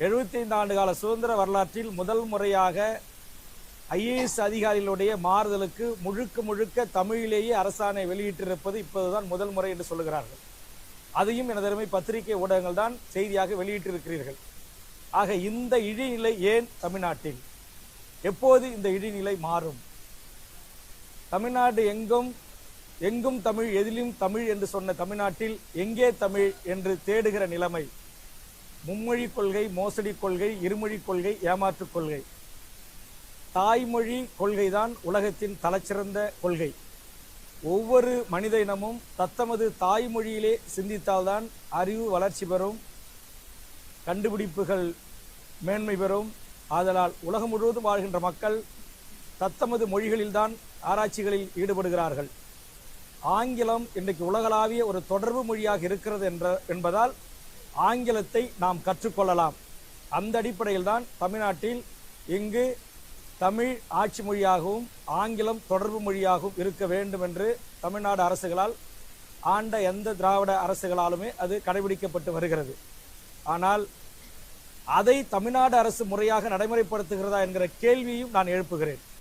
75 ஆண்டு கால சுதந்திர வரலாற்றில் முதல் முறையாக ஐஏஎஸ் அதிகாரிகளுடைய மாறுதலுக்கு முழுக்க முழுக்க தமிழிலேயே அரசாணை வெளியிட்டிருப்பது இப்போதுதான் முதல் முறை என்று சொல்லுகிறார்கள். அதையும் எனதருமை பத்திரிகை ஊடகங்கள் தான் செய்தியாக வெளியிட்டிருக்கிறீர்கள். ஆக இந்த இழிநிலை ஏன் தமிழ்நாட்டில்? எப்போது இந்த இழிநிலை மாறும்? தமிழ்நாடு எங்கும் எங்கும் தமிழ் எதிலும் தமிழ் என்று சொன்ன தமிழ்நாட்டில் எங்கே தமிழ் என்று தேடுகிற நிலைமை? மும்மொழி கொள்கை மோசடி கொள்கை இருமொழி கொள்கை ஏமாற்றுக் கொள்கை. தாய்மொழி கொள்கைதான் உலகத்தின் தலைச்சிறந்த கொள்கை. ஒவ்வொரு மனித இனமும் தத்தமது தாய்மொழியிலே சிந்தித்தால்தான் அறிவு வளர்ச்சி பெறும் கண்டுபிடிப்புகள் மேன்மை பெறும். ஆதலால் உலகம் முழுவதும் வாழ்கின்ற மக்கள் தத்தமது மொழிகளில்தான் ஆராய்ச்சிகளில் ஈடுபடுகிறார்கள். ஆங்கிலம் இன்றைக்கு உலகளாவிய ஒரு தொடர்பு மொழியாக இருக்கிறது என்ற என்பதால் ஆங்கிலத்தை நாம் கற்றுக்கொள்ளலாம். அந்த அடிப்படையில் தான் தமிழ்நாட்டில் இங்கு தமிழ் ஆட்சி மொழியாகவும் ஆங்கிலம் தொடர்பு மொழியாகவும் இருக்க வேண்டும் என்று தமிழ்நாடு அரசுகளால் ஆண்ட எந்த திராவிட அரசுகளாலுமே அது கடைபிடிக்கப்பட்டு வருகிறது. ஆனால் அதை தமிழ்நாடு அரசு முறையாக நடைமுறைப்படுத்துகிறதா என்கிற கேள்வியும் நான் எழுப்புகிறேன்.